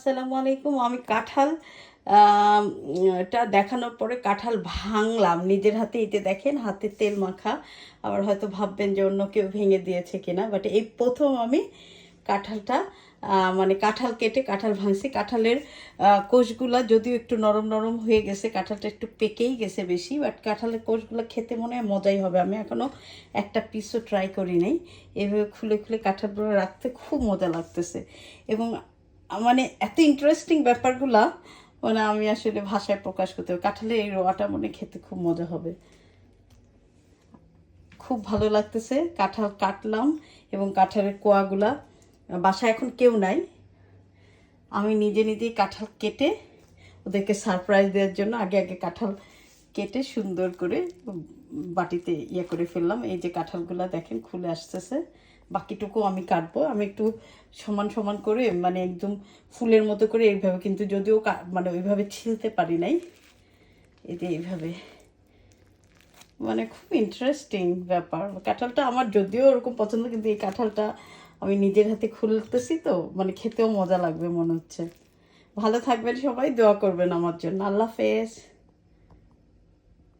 আসসালামু আলাইকুম, আমি কাঁঠাল। এটা দেখানোর পরে কাঁঠাল ভাঙলাম। নিজের হাতে এতে দেখেন, হাতে তেল মাখা। আবার হয়তো ভাববেন যে অন্য কেউ ভেঙে দিয়েছে কিনা বাট এই প্রথম আমি কাঁঠালটা মানে কাঁঠাল কেটে কাঁঠাল ভাঙছি। কাঁঠালের কোষগুলা যদিও একটু নরম নরম হয়ে গেছে, কাঁঠালটা একটু পেকেই গেছে বেশি বাট কাঁঠালের কোষগুলো খেতে মনে হয় মজাই হবে। আমি এখনও একটা পিসও ট্রাই করি নাই। এভাবে খুলে খুলে কাঁঠালগুলো রাখতে খুব মজা লাগতেছে। এবং মানে এত ইন্টারেস্টিং ব্যাপারগুলা মানে আমি আসলে ভাষায় প্রকাশ করতে পারি। কাঁঠালের এই রোয়াটা মনে খেতে খুব মজা হবে। খুব ভালো লাগতেছে, কাঁঠাল কাটলাম এবং কাঁঠালের কোয়াগুলা। বাসায় এখন কেউ নাই। আমি নিজে নিজেই কাঁঠাল কেটে ওদেরকে সারপ্রাইজ দেওয়ার জন্য আগে আগে কাঁঠাল কেটে সুন্দর করে বাটিতে ইয়ে করে ফেললাম। এই যে কাঁঠালগুলো দেখেন, খুলে আসতেছে। বাকিটুকু আমি কাটবো। আমি একটু সমান সমান করে মানে একদম ফুলের মতো করে এইভাবে, কিন্তু যদিও মানে ওইভাবে ছিলতে পারি নাই। যে এইভাবে। মানে খুব ইন্টারেস্টিং ব্যাপার। কাঁঠালটা আমার যদিও ওরকম পছন্দ, কিন্তু এই কাঁঠালটা আমি নিজের হাতে খুলতেছি তো মানে খেতেও মজা লাগবে মনে হচ্ছে। ভালো থাকবেন সবাই, দোয়া করবেন আমার জন্য। আল্লাহ হাফেজ।